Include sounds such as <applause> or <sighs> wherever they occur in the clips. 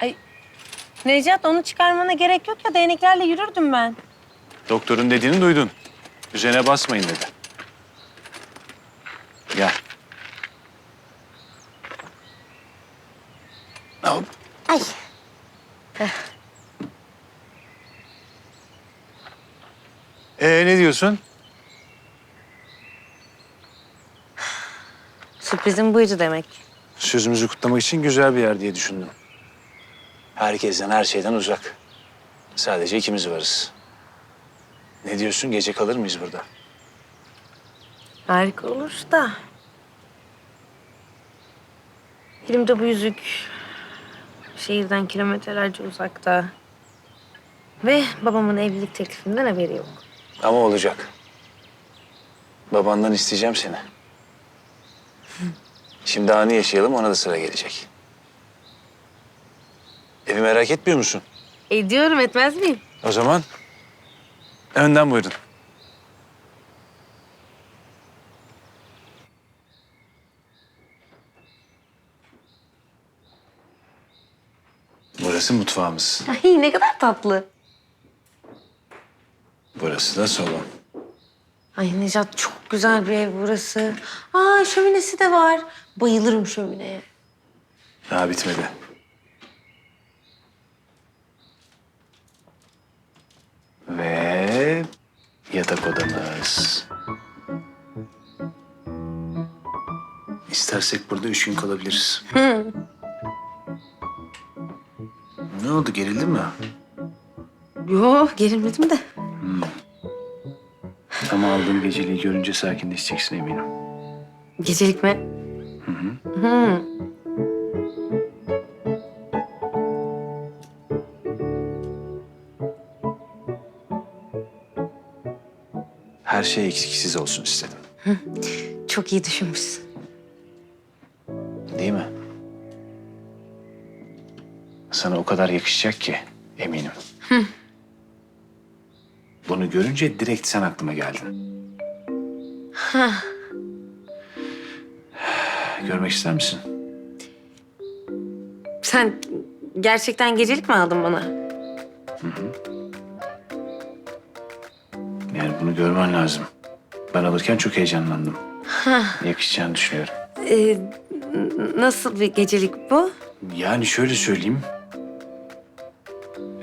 Ay Necat onu çıkarmana gerek yok ya değneklerle yürürdüm ben. Doktorun dediğini duydun. Üzerine basmayın dedi. Gel. Hop. Ay. Ee ne diyorsun? Sürprizim buydu demek. Sözümüzü kutlamak için güzel bir yer diye düşündüm. Herkesten, her şeyden uzak. Sadece ikimiz varız. Ne diyorsun? Gece kalır mıyız burada? Harika olur da. Elimde bu yüzük. Şehirden kilometrelerce uzakta. Ve babamın evlilik teklifinden haberi yok. Ama olacak. Babandan isteyeceğim seni. Şimdi anı yaşayalım, ona da sıra gelecek. Evi merak etmiyor musun? Ediyorum etmez miyim? O zaman önden buyurun. Burası mutfağımız. Ay ne kadar tatlı. Burası da salon. Ay Necat çok güzel bir ev burası. Aa şöminesi de var. Bayılırım şömineye. Daha bitmedi. Ve yatak odamız. İstersek burada üç gün kalabiliriz. ne oldu gerildin mi? Yo gerilmedim de. Ama aldığım geceliği görünce sakinleşeceksin eminim. Gecelik mi? Hı. Her şey eksiksiz olsun istedim. Çok iyi düşünmüşsün. Değil mi? Sana o kadar yakışacak ki eminim. Bunu görünce direkt sen aklıma geldin. Görmek ister misin? Sen gerçekten gecelik mi aldın bana? Yani bunu görmen lazım. Ben alırken çok heyecanlandım. Yakışacağını düşünüyorum. Ee, nasıl bir gecelik bu? Yani şöyle söyleyeyim.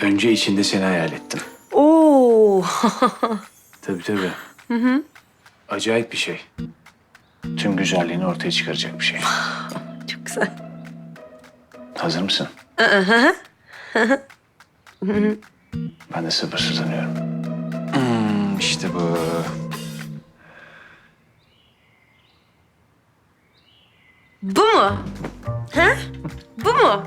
Önce içinde seni hayal ettim. Oo. <laughs> Tabii tabii. Acayip bir şey. Tüm güzelliğini ortaya çıkaracak bir şey. <sighs> Çok güzel. Hazır mısın? ben de sabırsızlanıyorum. İşte bu. Bu mu? Ha? Bu mu?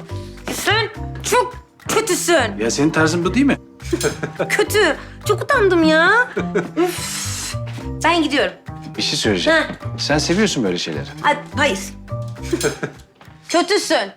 Sen çok kötüsün. Ya senin tarzın bu değil mi? <laughs> Kötü. Çok utandım ya. <laughs> Üf. Ben gidiyorum. Bir şey söyleyeceğim. Ha. Sen seviyorsun böyle şeyleri. Ay, hayır. <laughs> Kötüsün.